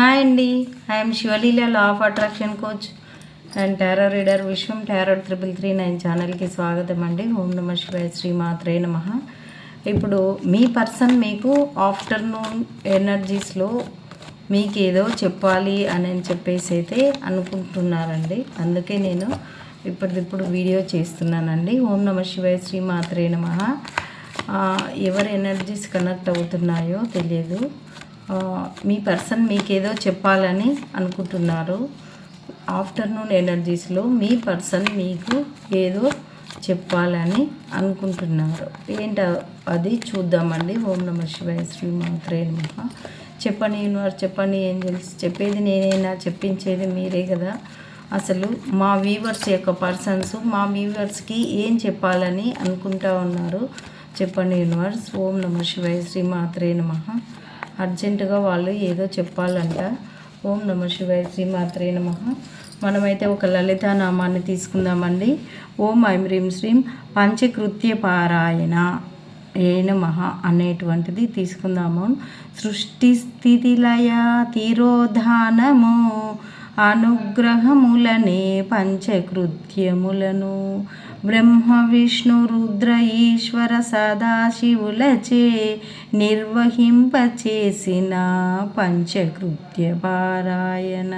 Hi అండి. I'm Sivaleela law of attraction coach and tarot reader Vishwam tarot triple three nine ఛానల్కి స్వాగతం అండి. ఓం నమ శివాయ శ్రీ మాత్రే నమ. ఇప్పుడు మీ పర్సన్ మీకు ఆఫ్టర్నూన్ ఎనర్జీస్లో మీకు ఏదో చెప్పాలి అని చెప్పేసి అయితే అనుకుంటున్నారండి. అందుకే నేను ఇప్పటిదిప్పుడు వీడియో చేస్తున్నానండి. ఓం నమ శివాయ శ్రీ మాత్రే నమ. ఎవరి ఎనర్జీస్ కనెక్ట్ అవుతున్నాయో తెలియదు. మీ పర్సన్ మీకేదో చెప్పాలని అనుకుంటున్నారు. ఆఫ్టర్నూన్ ఎనర్జీస్లో మీ పర్సన్ మీకు ఏదో చెప్పాలని అనుకుంటున్నారు. ఏంట అది చూద్దామండి. ఓం నమ శివాయ శ్రీ మాత్రే నమ. చెప్పండి యూనివర్స్ చెప్పండి ఏం తెలుసు చెప్పేది నేనైనా చెప్పించేది మీరే కదా. అసలు మా వీవర్స్ యొక్క పర్సన్స్ మా వీవర్స్కి ఏం చెప్పాలని అనుకుంటా ఉన్నారు? చెప్పండి యూనివర్స్ ఓం నమ శివాయ శ్రీ మాత్రే నమ. అర్జెంటుగా వాళ్ళు ఏదో చెప్పాలంట. ఓం నమ శివాయ శ్రీమాత్రే నమ. మనమైతే ఒక లలిత నామాన్ని తీసుకుందామండి. ఓం ఐం హ్రీం శ్రీం పంచకృత్య పారాయణ ఏ నమః అనేటువంటిది తీసుకుందాము. సృష్టి స్థితి లయ తీరోధానము అనుగ్రహములనే పంచకృత్యములను. బ్రహ్మ విష్ణు రుద్ర ఈశ్వర సదాశివులచే నిర్వహింపచేసిన పంచకృత్య పారాయణ.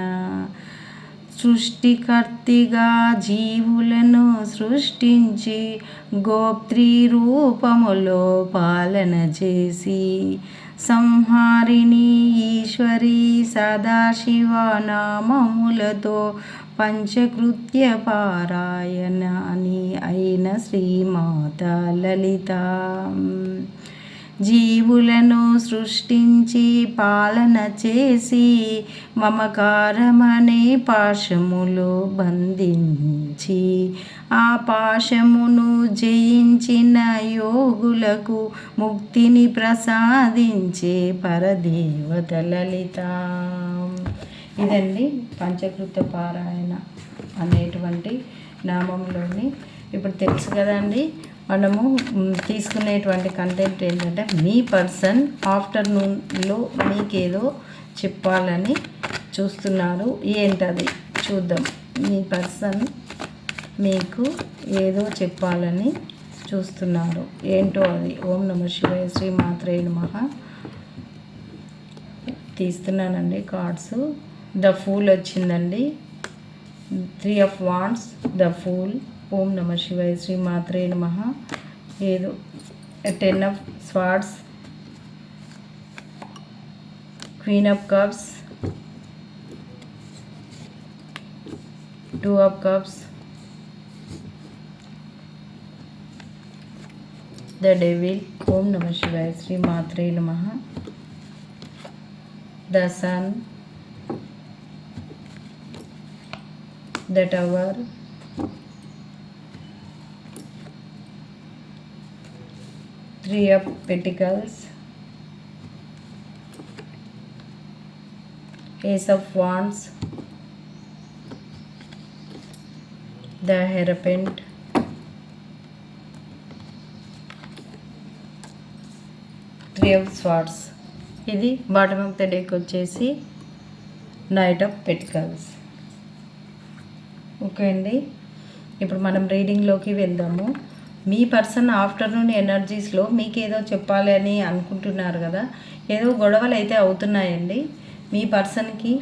సృష్టికర్తిగా జీవులను సృష్టించి గోత్రీ రూపములో పాలన చేసి సంహారిణి ఈశ్వరి సదాశివ నామములతో పంచకృత్య పారాయణ అని అయిన శ్రీమాత లలిత. జీవులను సృష్టించి పాలన చేసి మమకారమనే పాశములో బంధించి ఆ పాశమును జయించిన యోగులకు ముక్తిని ప్రసాదించే పరదేవత లలిత. ఇదండి పంచకృత పారాయణ. అనేటువంటి నామంలోని ఇప్పుడు తెలుసు కదండి మనము తీసుకునేటువంటి కంటెంట్ ఏంటంటే మీ పర్సన్ ఆఫ్టర్నూన్లో మీకేదో చెప్పాలని చూస్తున్నారు. ఏంటది? చూద్దాం. మీ పర్సన్ మీకు ఏదో చెప్పాలని చూస్తున్నారు. ఏంటో అది? ఓం నమ శివాయ శ్రీ మాత్రే నమః. తీస్తున్నానండి కార్డ్స్. ద ఫూల్ వచ్చిందండి. Three of wands the fool ఓం నమ శివాయ శ్రీ మాత్రే నమ ఏదో ten of swords queen of cups two of cups the devil ఓం నమ శివాయ శ్రీ మాత్రే నమ the sun the tower three of pentacles ace of wands the hierophant three of swords ఇది బాటమ్ ఆఫ్ ద డేక్ వచ్చేసి నైట్ ఆఫ్ పెటికల్స్ ఓకే అండి. ఇప్పుడు మనం రీడింగ్లోకి వెళ్దాము. మీ పర్సన్ ఆఫ్టర్నూన్ ఎనర్జీస్లో మీకు ఏదో చెప్పాలి అని అనుకుంటున్నారు కదా ఏదో గొడవలు అయితే అవుతున్నాయండి. మీ పర్సన్కి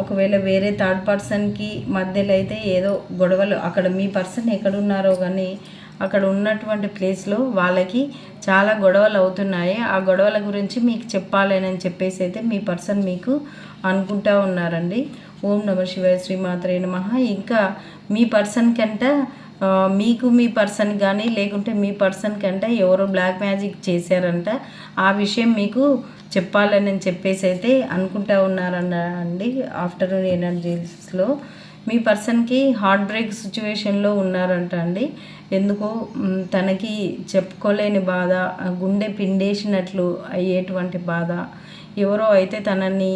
ఒకవేళ వేరే థర్డ్ పర్సన్కి మధ్యలో అయితే ఏదో గొడవలు అక్కడ మీ పర్సన్ ఎక్కడున్నారో కానీ అక్కడ ఉన్నటువంటి ప్లేస్లో వాళ్ళకి చాలా గొడవలు అవుతున్నాయి ఆ గొడవల గురించి మీకు చెప్పాలని చెప్పేసి అయితే మీ పర్సన్ మీకు అనుకుంటా ఉన్నారండి. ఓం నమ శివాయ శ్రీమాత్రే నమ. ఇంకా మీ పర్సన్ కంట మీకు మీ పర్సన్ కానీ లేకుంటే మీ పర్సన్ కంటే ఎవరో బ్లాక్ మ్యాజిక్ చేశారంట ఆ విషయం మీకు చెప్పాలని చెప్పేసి అయితే అనుకుంటా ఉన్నారన్న అండి. ఆఫ్టర్నూన్ ఎనర్జీస్లో మీ పర్సన్కి హార్ట్ బ్రేక్ సిచ్యువేషన్లో ఉన్నారంట అండి. ఎందుకో తనకి చెప్పుకోలేని బాధ గుండె పిండేసినట్లు అయ్యేటువంటి బాధ. ఎవరో అయితే తనని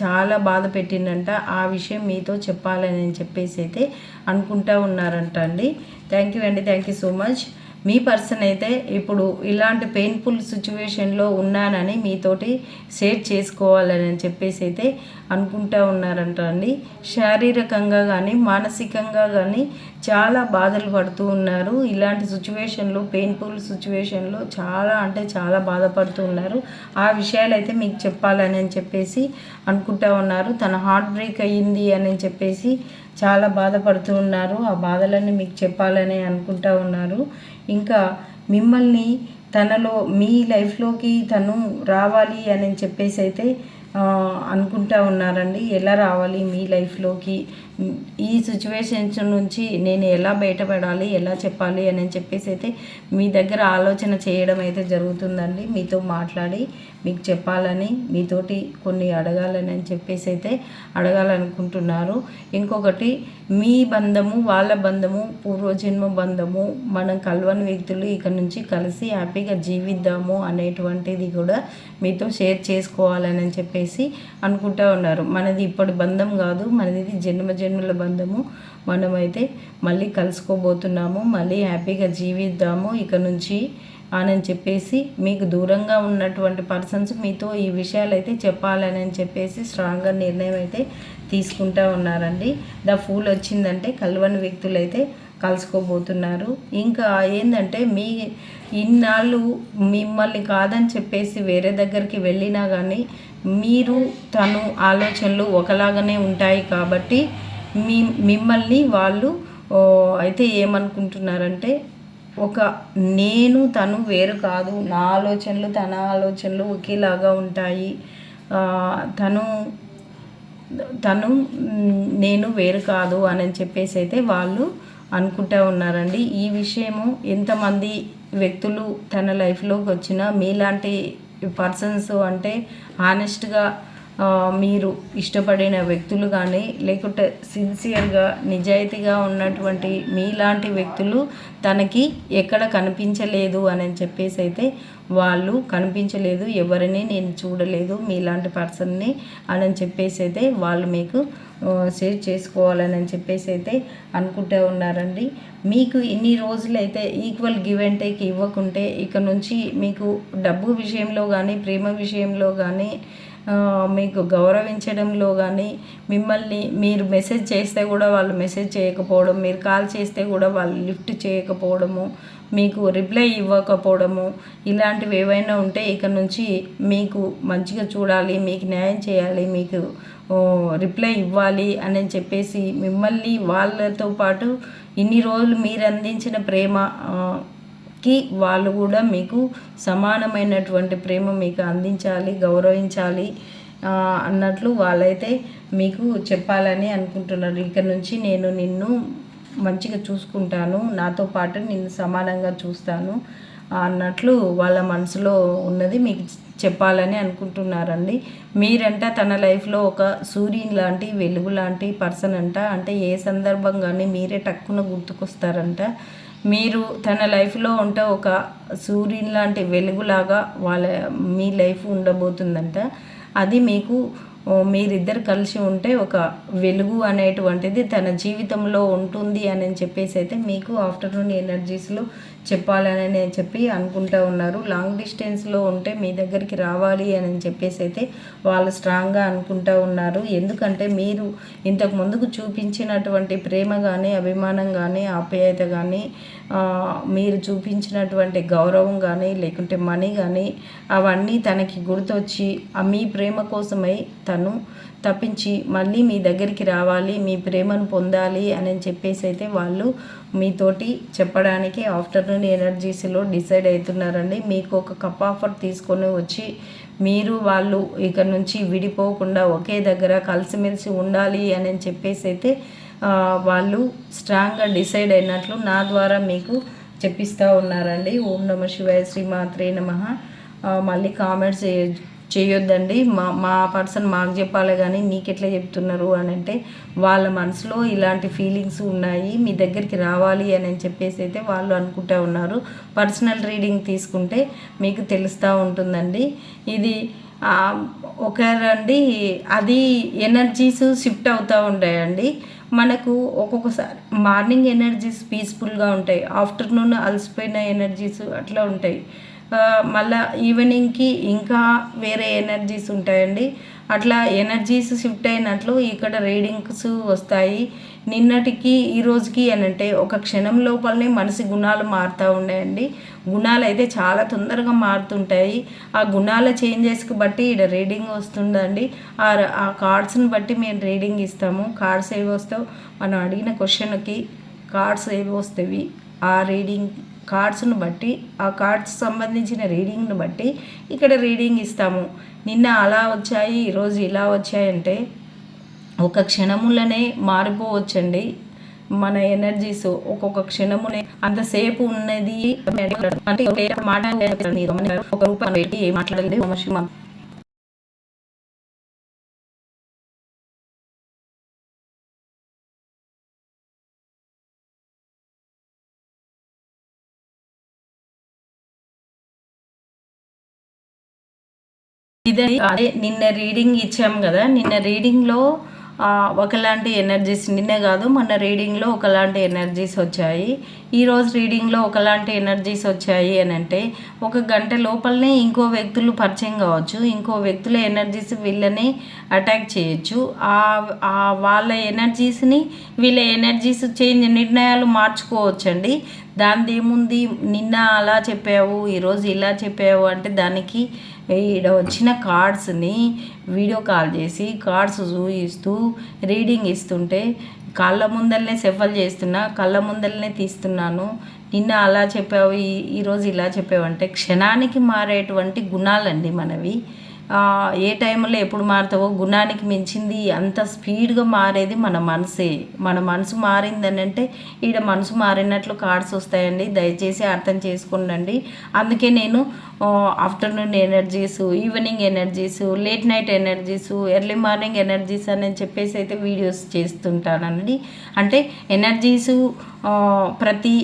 చాలా బాధ పెట్టిందంట. ఆ విషయం మీతో చెప్పాలని చెప్పేసి అయితే అనుకుంటా ఉన్నారంట అండి. థ్యాంక్ యూ అండి. థ్యాంక్ యూ సో మచ్ మీ పర్సన్ అయితే ఇప్పుడు ఇలాంటి పెయిన్ఫుల్ సిచ్యువేషన్లో ఉన్నానని మీతోటి షేర్ చేసుకోవాలని అని చెప్పేసి అయితే అనుకుంటా ఉన్నారంట అండి. శారీరకంగా కానీ మానసికంగా కానీ చాలా బాధలు పడుతూ ఉన్నారు. ఇలాంటి సిచ్యువేషన్లో పెయిన్ఫుల్ సిచ్యువేషన్లో చాలా అంటే చాలా బాధపడుతూ ఉన్నారు. ఆ విషయాలు అయితే మీకు చెప్పాలని అని చెప్పేసి అనుకుంటా ఉన్నారు. తన హార్ట్ బ్రేక్ అయ్యింది అని చెప్పేసి చాలా బాధపడుతూ ఉన్నారు. ఆ బాధలన్నీ మీకు చెప్పాలని అనుకుంటా ఉన్నారు. ఇంకా మిమ్మల్ని తనలో మీ లైఫ్లోకి తను రావాలి అని చెప్పేసి అయితే అనుకుంటా ఉన్నారండి. ఎలా రావాలి మీ లైఫ్లోకి? ఈ సిచ్యువేషన్స్ నుంచి నేను ఎలా బయటపడాలి ఎలా చెప్పాలి అని చెప్పేసి అయితే మీ దగ్గర ఆలోచన చేయడం అయితే జరుగుతుందండి. మీతో మాట్లాడి మీకు చెప్పాలని మీతోటి కొన్ని అడగాలని అని చెప్పేసి అయితే అడగాలనుకుంటున్నారు. ఇంకొకటి మీ బంధము వాళ్ళ బంధము పూర్వజన్మ బంధము మనం కలవని వ్యక్తులు ఇక్కడ నుంచి కలిసి హ్యాపీగా జీవిద్దాము అనేటువంటిది కూడా మీతో షేర్ చేసుకోవాలని చెప్పేసి అనుకుంటా ఉన్నారు. మనది ఇప్పటి బంధం కాదు మనది జన్మ జన్మల బంధము మనమైతే మళ్ళీ కలుసుకోబోతున్నాము మళ్ళీ హ్యాపీగా జీవిద్దాము. ఇక నుంచి అని చెప్పేసి మీకు దూరంగా ఉన్నటువంటి పర్సన్స్ మీతో ఈ విషయాలు అయితే చెప్పాలని చెప్పేసి స్ట్రాంగ్గా నిర్ణయం అయితే తీసుకుంటా ఉన్నారండి. ద ఫూల్ వచ్చిందంటే కలవని వ్యక్తులు అయితే కలుసుకోబోతున్నారు. ఇంకా ఏంటంటే మీ ఇన్నాళ్ళు మిమ్మల్ని కాదని చెప్పేసి వేరే దగ్గరికి వెళ్ళినా కానీ మీరు తను ఆలోచనలు ఒకలాగానే ఉంటాయి కాబట్టి మీ మిమ్మల్ని వాళ్ళు అయితే ఏమనుకుంటున్నారంటే ఒక నేను తను వేరు కాదు. నా ఆలోచనలు తన ఆలోచనలు ఒకేలాగా ఉంటాయి. తను తను నేను వేరు కాదు అని చెప్పేసి అయితే వాళ్ళు అనుకుంటా ఉన్నారండి. ఈ విషయము ఎంతమంది వ్యక్తులు తన లైఫ్లోకి వచ్చినా మీలాంటి పర్సన్స్ అంటే హానెస్ట్గా మీరు ఇష్టపడిన వ్యక్తులు కానీ లేకుంటే సిన్సియర్గా నిజాయితీగా ఉన్నటువంటి మీలాంటి వ్యక్తులు తనకి ఎక్కడ కనిపించలేదు అని చెప్పేసి అయితే వాళ్ళు కనిపించలేదు ఎవరిని నేను చూడలేదు మీలాంటి పర్సన్ని అని చెప్పేసి అయితే వాళ్ళు మీకు షేర్ చేసుకోవాలని చెప్పేసి అయితే అనుకుంటూ ఉన్నారండి. మీకు ఇన్ని రోజులైతే ఈక్వల్ గివ్ అండ్ టేక్ ఇవ్వకుంటే ఇక నుంచి మీకు డబ్బు విషయంలో కానీ ప్రేమ విషయంలో కానీ మీకు గౌరవించడంలో కానీ మిమ్మల్ని మీరు మెసేజ్ చేస్తే కూడా వాళ్ళు మెసేజ్ చేయకపోవడం మీరు కాల్ చేస్తే కూడా వాళ్ళు లిఫ్ట్ చేయకపోవడము మీకు రిప్లై ఇవ్వకపోవడము ఇలాంటివి ఏవైనా ఉంటే ఇక నుంచి మీకు మంచిగా చూడాలి మీకు న్యాయం చేయాలి మీకు రిప్లై ఇవ్వాలి అని చెప్పేసి మిమ్మల్ని వాళ్ళతో పాటు ఇన్ని రోజులు మీరు అందించిన ప్రేమ కి వాళ్ళు కూడా మీకు సమానమైనటువంటి ప్రేమ మీకు అందించాలి గౌరవించాలి అన్నట్లు వాళ్ళైతే మీకు చెప్పాలని అనుకుంటున్నారు. ఇక్కడ నుంచి నేను నిన్ను మంచిగా చూసుకుంటాను నాతో పాటు నిన్ను సమానంగా చూస్తాను అన్నట్లు వాళ్ళ మనసులో ఉన్నది మీకు చెప్పాలని అనుకుంటున్నారండి. మీరంట తన లైఫ్లో ఒక సూర్యుని లాంటి వెలుగు లాంటి పర్సన్ అంట. అంటే ఏ సందర్భంగానే మీరే టక్కున గుర్తుకొస్తారంట. మీరు తన లైఫ్లో ఉంటే ఒక సూర్యుని లాంటి వెలుగులాగా వాళ్ళ మీ లైఫ్ ఉండబోతుందంట. అది మీకు మీరిద్దరు కలిసి ఉంటే ఒక వెలుగు అనేటువంటిది తన జీవితంలో ఉంటుంది అని చెప్పేసి అయితే మీకు ఆఫ్టర్నూన్ ఎనర్జీస్లో చెప్పాలని చెప్పి అనుకుంటా ఉన్నారు. లాంగ్ డిస్టెన్స్లో ఉంటే మీ దగ్గరికి రావాలి అని చెప్పేసి అయితే వాళ్ళు స్ట్రాంగ్గా అనుకుంటా ఉన్నారు. ఎందుకంటే మీరు ఇంతకు ముందుకు చూపించినటువంటి ప్రేమ కానీ అభిమానం కానీ ఆప్యాయత కానీ మీరు చూపించినటువంటి గౌరవం కానీ లేకుంటే మనీ కానీ అవన్నీ తనకి గుర్తొచ్చి మీ ప్రేమ కోసమై తను తప్పించి మళ్ళీ మీ దగ్గరికి రావాలి మీ ప్రేమను పొందాలి అని చెప్పేసి అయితే వాళ్ళు మీతోటి చెప్పడానికి ఆఫ్టర్నూన్ ఎనర్జీస్లో డిసైడ్ అవుతున్నారండి. మీకు ఒక కప్ ఆఫర్ తీసుకొని వచ్చి మీరు వాళ్ళు ఇక్కడ నుంచి విడిపోకుండా ఒకే దగ్గర కలిసిమెలిసి ఉండాలి అని చెప్పేసి అయితే వాళ్ళు స్ట్రాంగ్గా డిసైడ్ అయినట్లు నా ద్వారా మీకు చెప్పిస్తూ ఉన్నారండి. ఓం నమ శివాయ శ్రీమాత్రే నమ. మళ్ళీ కామెంట్స్ చేయొద్దండి. మా మా పర్సన్ మాకు చెప్పాలి కానీ మీకు ఎట్లా చెప్తున్నారు అని అంటే వాళ్ళ మనసులో ఇలాంటి ఫీలింగ్స్ ఉన్నాయి మీ దగ్గరికి రావాలి అని చెప్పేసి అయితే వాళ్ళు అనుకుంటూ ఉన్నారు. పర్సనల్ రీడింగ్ తీసుకుంటే మీకు తెలుస్తూ ఉంటుందండి. ఇది ఒకరండి అది ఎనర్జీస్ షిఫ్ట్ అవుతూ ఉంటాయండి. మనకు ఒక్కొక్కసారి మార్నింగ్ ఎనర్జీస్ పీస్ఫుల్గా ఉంటాయి ఆఫ్టర్నూన్ అలసిపోయిన ఎనర్జీస్ అట్లా ఉంటాయి. మళ్ళా ఈవినింగ్కి ఇంకా వేరే ఎనర్జీస్ ఉంటాయండి. అట్లా ఎనర్జీస్ షిఫ్ట్ అయినట్లు ఇక్కడ రీడింగ్స్ వస్తాయి. నిన్నటికి ఈ రోజుకి అని అంటే ఒక క్షణం లోపలనే మనిషి గుణాలు మారుతూ ఉన్నాయండి. గుణాలు అయితే చాలా తొందరగా మారుతుంటాయి. ఆ గుణాల చేంజెస్కి బట్టి ఇక్కడ రీడింగ్ వస్తుందండి. ఆ ఆ కార్డ్స్ని బట్టి మేము రీడింగ్ ఇస్తాము. కార్డ్స్ ఏవి వస్తావు? మనం అడిగిన క్వశ్చన్కి కార్డ్స్ ఏవి వస్తాయి? ఆ రీడింగ్ కార్డ్స్ను బట్టి ఆ కార్డ్స్ సంబంధించిన రీడింగ్ను బట్టి ఇక్కడ రీడింగ్ ఇస్తాము. నిన్న అలా వచ్చాయి ఈరోజు ఇలా వచ్చాయంటే ఒక క్షణములనే మారిపోవచ్చండి మన ఎనర్జీస్. ఒక్కొక్క క్షణమునే అంతసేపు ఉన్నది. అంటే ఒక మాట ఒక రూపాయలు పెట్టి ఏం మాట్లాడలేదు. ఇదే అదే నిన్న రీడింగ్ ఇచ్చాం కదా నిన్న రీడింగ్లో ఒకలాంటి ఎనర్జీస్ నిన్నే కాదు మన రీడింగ్లో ఒకలాంటి ఎనర్జీస్ వచ్చాయి. ఈరోజు రీడింగ్లో ఒకలాంటి ఎనర్జీస్ వచ్చాయి అని అంటే ఒక గంట లోపలనే ఇంకో వ్యక్తులు పరిచయం కావచ్చు ఇంకో వ్యక్తుల ఎనర్జీస్ వీళ్ళని అటాక్ చేయొచ్చు. ఆ వాళ్ళ ఎనర్జీస్ని వీళ్ళ ఎనర్జీస్ చేంజ్ నిర్ణయాలు మార్చుకోవచ్చండి. దానిది ఏముంది నిన్న అలా చెప్పావు ఈరోజు ఇలా చెప్పావు అంటే దానికి ఈడ వచ్చిన కార్డ్స్ని వీడియో కాల్ చేసి కార్డ్స్ చూపిస్తూ రీడింగ్ ఇస్తుంటే కళ్ళ ముందరనే సెఫల్ చేస్తున్నా కళ్ళ ముందరనే తీస్తున్నాను. నిన్న అలా చెప్పావు ఈ ఈరోజు ఇలా చెప్పావు అంటే క్షణానికి మారేటువంటి గుణాలండి మనవి. ఏ టైంలో ఎప్పుడు మారుతావో గుణానికి మించింది అంత స్పీడ్గా మారేది మన మనసే. మన మనసు మారిందని అంటే ఈడ మనసు మారినట్లు కార్డ్స్ వస్తాయండి. దయచేసి అర్థం చేసుకోండి అందుకే నేను afternoon energies evening energies late night energies early morning energies అని చెప్పేసి అయితే వీడియోస్ చేస్తుంటానండి. అంటే ఎనర్జీస్ ప్రతి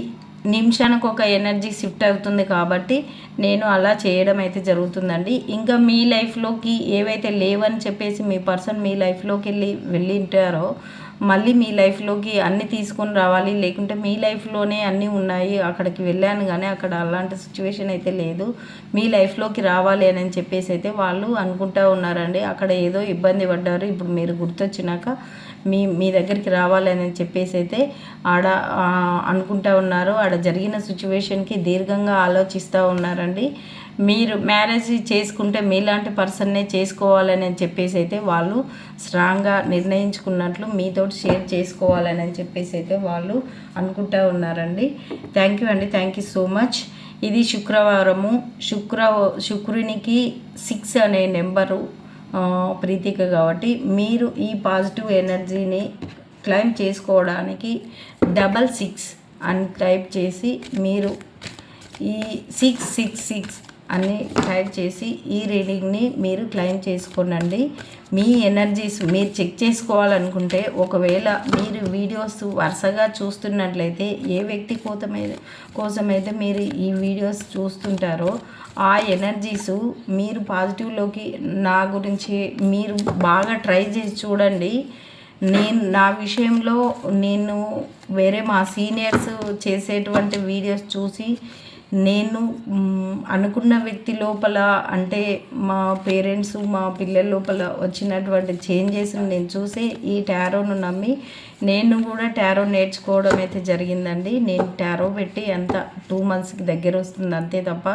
నిమిషానికి ఒక ఎనర్జీ షిఫ్ట్ అవుతుంది కాబట్టి నేను అలా చేయడం అయితే జరుగుతుందండి. ఇంకా మీ లైఫ్లోకి ఏవైతే లేవని చెప్పేసి మీ పర్సన్ మీ లైఫ్లోకి వెళ్ళి వెళ్ళి ఉంటారో మళ్ళీ మీ లైఫ్లోకి అన్నీ తీసుకొని రావాలి. లేకుంటే మీ లైఫ్లోనే అన్నీ ఉన్నాయి. అక్కడికి వెళ్ళాను కానీ అక్కడ అలాంటి సిచ్యువేషన్ అయితే లేదు. మీ లైఫ్లోకి రావాలి అని చెప్పేసి అయితే వాళ్ళు అనుకుంటా ఉన్నారండి. అక్కడ ఏదో ఇబ్బంది పడ్డారు. ఇప్పుడు మీరు గుర్తొచ్చినాక మీ మీ దగ్గరికి రావాలని చెప్పేసి అయితే ఆడ అనుకుంటా ఉన్నారు. ఆడ జరిగిన సిచ్యువేషన్కి దీర్ఘంగా ఆలోచిస్తూ ఉన్నారండి. మీరు మ్యారేజ్ చేసుకుంటే మీలాంటి పర్సన్నే చేసుకోవాలని చెప్పేసి అయితే వాళ్ళు స్ట్రాంగ్గా నిర్ణయించుకున్నట్లు మీతో షేర్ చేసుకోవాలని చెప్పేసి అయితే వాళ్ళు అనుకుంటా ఉన్నారండి. థ్యాంక్ యూ అండి. Thank you so much. ఇది శుక్రవారము. శుక్ర శుక్రునికి సిక్స్ అనే నెంబరు ప్రీతిక కాబట్టి మీరు ఈ పాజిటివ్ ఎనర్జీని క్లైమ్ చేసుకోవడానికి డబల్ సిక్స్ అని టైప్ చేసి మీరు ఈ సిక్స్ సిక్స్ సిక్స్ అన్నీ టైప్ చేసి ఈ రీడింగ్ని మీరు క్లెయిమ్ చేసుకోనండి. మీ ఎనర్జీస్ మీరు చెక్ చేసుకోవాలనుకుంటే ఒకవేళ మీరు వీడియోస్ వరుసగా చూస్తున్నట్లయితే ఏ వ్యక్తి కోసమైతే కోసమైతే మీరు ఈ వీడియోస్ చూస్తుంటారో ఆ ఎనర్జీస్ మీరు పాజిటివ్లోకి నా గురించి మీరు బాగా ట్రై చేసి చూడండి. నేను నా విషయంలో నేను వేరే మా సీనియర్స్ చేసేటువంటి వీడియోస్ చూసి నేను అనుకున్న వ్యక్తి లోపల అంటే మా పేరెంట్స్ మా పిల్లల లోపల వచ్చినటువంటి చేంజెస్ని నేను చూసి ఈ టారోను నమ్మి నేను కూడా టారో నేర్చుకోవడం అయితే జరిగిందండి. నేను టారో పెట్టి ఎంత టూ మంత్స్కి దగ్గర వస్తుంది అంతే తప్ప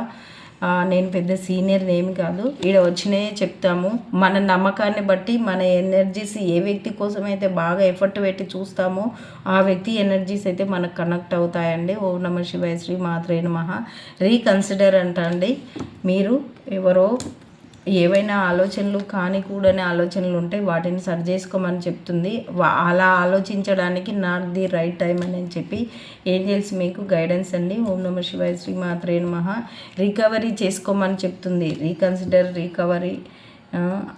నేను పెద్ద సీనియర్ ఏమి కాదు. ఈడ వచ్చినాయే చెప్తాము. మన నమ్మకాన్ని బట్టి మన ఎనర్జీస్ ఏ వ్యక్తి కోసం అయితే బాగా ఎఫర్ట్ పెట్టి చూస్తామో ఆ వ్యక్తి ఎనర్జీస్ అయితే మనకు కనెక్ట్ అవుతాయండి. ఓం నమ శివాయ శ్రీ మాత్రే నమః. రీకన్సిడర్ అంటండి. మీరు ఎవరో ఏవైనా ఆలోచనలు కానీ కూడని ఆలోచనలు ఉంటే వాటిని సరి చేసుకోమని చెప్తుంది. అలా ఆలోచించడానికి నాట్ ది రైట్ టైం అని చెప్పి ఏంజల్స్ మీకు గైడెన్స్ అండి. ఓం నమ శివాయ శ్రీ మాత్రే నమః. రికవరీ చేసుకోమని చెప్తుంది. రీకన్సిడర్ రికవరీ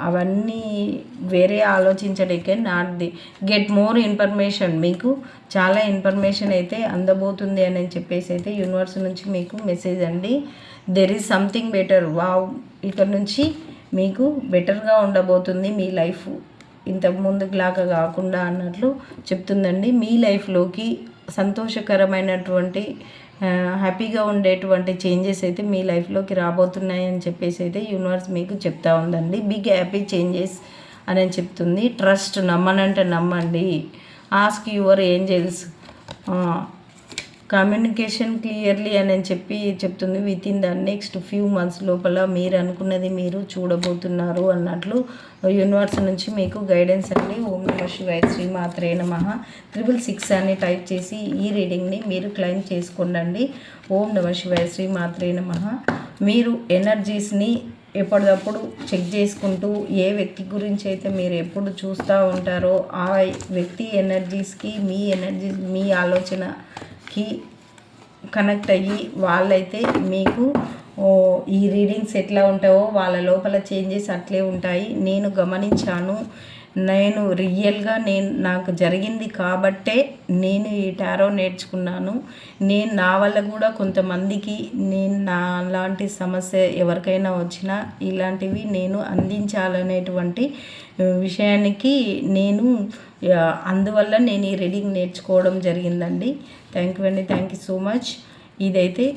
అవన్నీ వేరే ఆలోచించడానికే not the. Get more information. మీకు చాలా ఇన్ఫర్మేషన్ అయితే అందబోతుంది అని చెప్పేసి అయితే యూనివర్స్ నుంచి మీకు మెసేజ్ అండి. There is something better. Wow. ఇక్కడ నుంచి మీకు బెటర్గా ఉండబోతుంది మీ లైఫ్. ఇంతకు ముందులాగా కాకుండా అన్నట్లు చెప్తుందండి. మీ లైఫ్లోకి సంతోషకరమైనటువంటి హ్యాపీగా ఉండేటువంటి చేంజెస్ అయితే మీ లైఫ్లోకి రాబోతున్నాయి అని చెప్పేసి అయితే యూనివర్స్ మీకు చెప్తా ఉందండి. బిగ్ హ్యాపీ చేంజెస్ అని చెప్తుంది. ట్రస్ట్ నమ్మనంటే నమ్మండి. Ask your angels. Communication clearly అని చెప్పి చెప్తుంది. Within the next few months లోపల మీరు అనుకున్నది మీరు చూడబోతున్నారు అన్నట్లు యూనివర్స్ నుంచి మీకు గైడెన్స్ అండి. ఓం నమ శివాయ శ్రీ మాత్రే నమ. త్రిబుల్ సిక్స్ అని టైప్ చేసి ఈ రీడింగ్ని మీరు క్లైమ్ చేసుకోండి ఓం నమ శివాయ శ్రీ మాత్రే నమ. మీరు ఎనర్జీస్ని ఎప్పటికప్పుడు చెక్ చేసుకుంటూ ఏ వ్యక్తి గురించి అయితే మీరు ఎప్పుడు చూస్తూ ఉంటారో ఆ వ్యక్తి ఎనర్జీస్కి మీ ఎనర్జీ మీ ఆలోచన కి కనెక్ట్ అయ్యి వాళ్ళైతే మీకు ఓ, ఈ రీడింగ్స్ ఎట్లా ఉంటావో వాళ్ళ లోపల చేంజెస్ అట్లే ఉంటాయి. నేను గమనించాను. నేను రియల్గా నేను నాకు జరిగింది కాబట్టే నేను ఈ టారో నేర్చుకున్నాను. నేను నా వల్ల కూడా కొంతమందికి నేను నా లాంటి సమస్య ఎవరికైనా వచ్చినా ఇలాంటివి నేను అందించాలనేటువంటి విషయానికి నేను అందువల్ల నేను ఈ రీడింగ్ నేర్చుకోవడం జరిగిందండి. థ్యాంక్ యూ అండి. Thank you so much. ఇదైతే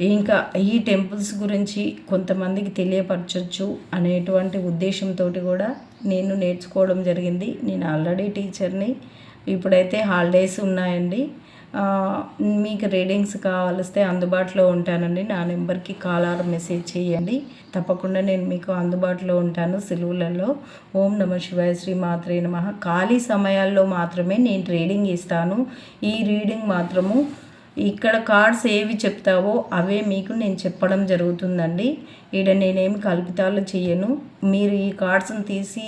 ఇంకా ఈ టెంపుల్స్ గురించి కొంతమందికి తెలియపరచవచ్చు అనేటువంటి ఉద్దేశంతో కూడా నేను నేర్చుకోవడం జరిగింది. నేను ఆల్రెడీ టీచర్ని. ఇప్పుడైతే హాలిడేస్ ఉన్నాయండి. మీకు రీడింగ్స్ కావాలిస్తే అందుబాటులో ఉంటానండి. నా నెంబర్కి కాల్ ఆర్ మెసేజ్ చేయండి. తప్పకుండా నేను మీకు అందుబాటులో ఉంటాను సెలవులలో. ఓం నమ శివాయ శ్రీ మాత్రే నమ. ఖాళీ సమయాల్లో మాత్రమే నేను రీడింగ్ ఇస్తాను. ఈ రీడింగ్ మాత్రము ఇక్కడ కార్డ్స్ ఏవి చెప్తావో అవే మీకు నేను చెప్పడం జరుగుతుందండి. ఈడ నేనేమి కల్పితాలు చేయను మీరు ఈ కార్డ్స్ని తీసి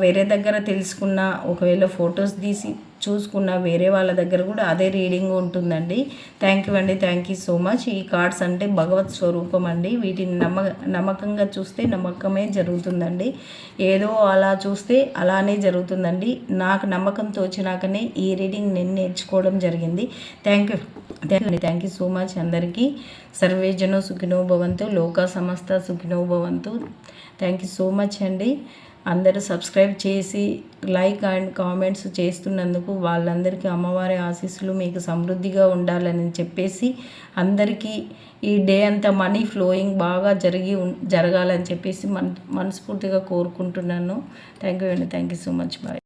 వేరే దగ్గర తెలుసుకున్న ఒకవేళ ఫొటోస్ తీసి చూసుకున్న వేరే వాళ్ళ దగ్గర కూడా అదే రీడింగ్ ఉంటుందండి. థ్యాంక్ యూ అండి. థ్యాంక్ యూ సో మచ్ ఈ కార్డ్స్ అంటే భగవత్ స్వరూపం అండి. వీటిని నమ్మ నమ్మకంగా చూస్తే నమ్మకమే జరుగుతుందండి. ఏదో అలా చూస్తే అలానే జరుగుతుందండి. నాకు నమ్మకం తోచినాకనే ఈ రీడింగ్ నేను నేర్చుకోవడం జరిగింది. Thank you thank you thank you so much అందరికీ. సర్వేజనో సుఖినో భవంతు లోక సమస్త సుఖినో భవంతు. థ్యాంక్ యూ సో మచ్ అండి. అందరూ సబ్స్క్రైబ్ చేసి లైక్ అండ్ కామెంట్స్ చేస్తున్నందుకు వాళ్ళందరికీ అమ్మవారి ఆశీస్సులు మీకు సమృద్ధిగా ఉండాలని చెప్పేసి అందరికీ ఈ డే అంతా మనీ ఫ్లోయింగ్ బాగా జరిగి జరగాలని చెప్పేసి మన మనస్ఫూర్తిగా కోరుకుంటున్నాను. థ్యాంక్ యూ అండి. Thank you so much. Bye.